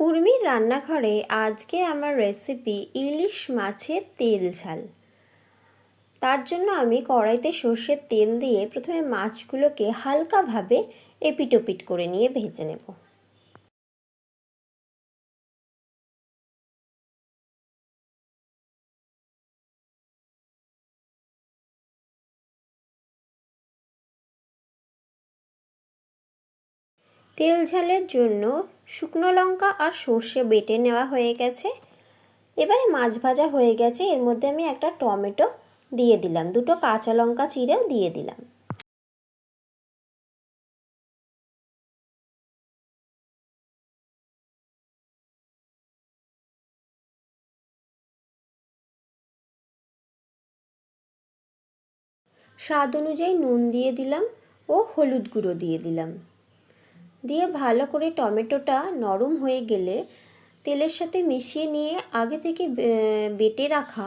উর্মির রান্নাঘরে আজকে আমার রেসিপি ইলিশ মাছের তেল ঝাল। তার জন্য আমি কড়াইতে সর্ষের তেল দিয়ে প্রথমে মাছগুলোকে হালকাভাবে এপিটোপিট করে নিয়ে ভেজে নেব। তেল ঝালের জন্য শুকনো লঙ্কা আর সর্ষে বেটে নেওয়া হয়ে গেছে। এবারে মাছ ভাজা হয়ে গেছে। এর মধ্যে আমি একটা টমেটো দিয়ে দিলাম। দুটো কাঁচা লঙ্কা চিড়েও দিয়ে দিলাম। স্বাদ অনুযায়ী নুন দিয়ে দিলাম ও হলুদ গুঁড়ো দিয়ে দিলাম। দিয়ে ভালো করে টমেটোটা নরম হয়ে গেলে তেলের সাথে মিশিয়ে নিয়ে আগে থেকে বেটে রাখা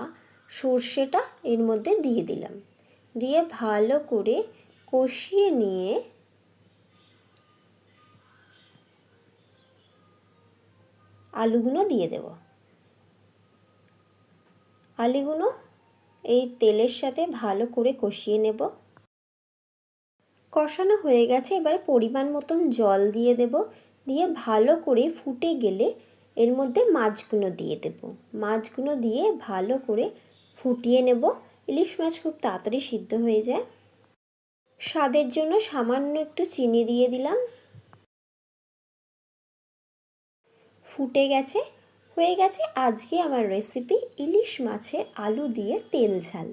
সর্ষেটা এর মধ্যে দিয়ে দিলাম। দিয়ে ভালো করে কষিয়ে নিয়ে আলুগুলো দিয়ে দেব। আলুগুলো এই তেলের সাথে ভালো করে কষিয়ে নেব। কষানো হয়ে গেছে। এবারে পরিমাণ মতন জল দিয়ে দেব। দিয়ে ভালো করে ফুটে গেলে এর মধ্যে মাছগুলো দিয়ে দেব। মাছগুলো দিয়ে ভালো করে ফুটিয়ে নেব। ইলিশ মাছ খুব তাড়াতাড়ি সিদ্ধ হয়ে যায়। স্বাদের জন্য সামান্য একটু চিনি দিয়ে দিলাম। ফুটে গেছে। হয়ে গেছে আজকে আমার রেসিপি ইলিশ মাছের আলু দিয়ে তেল ঝাল।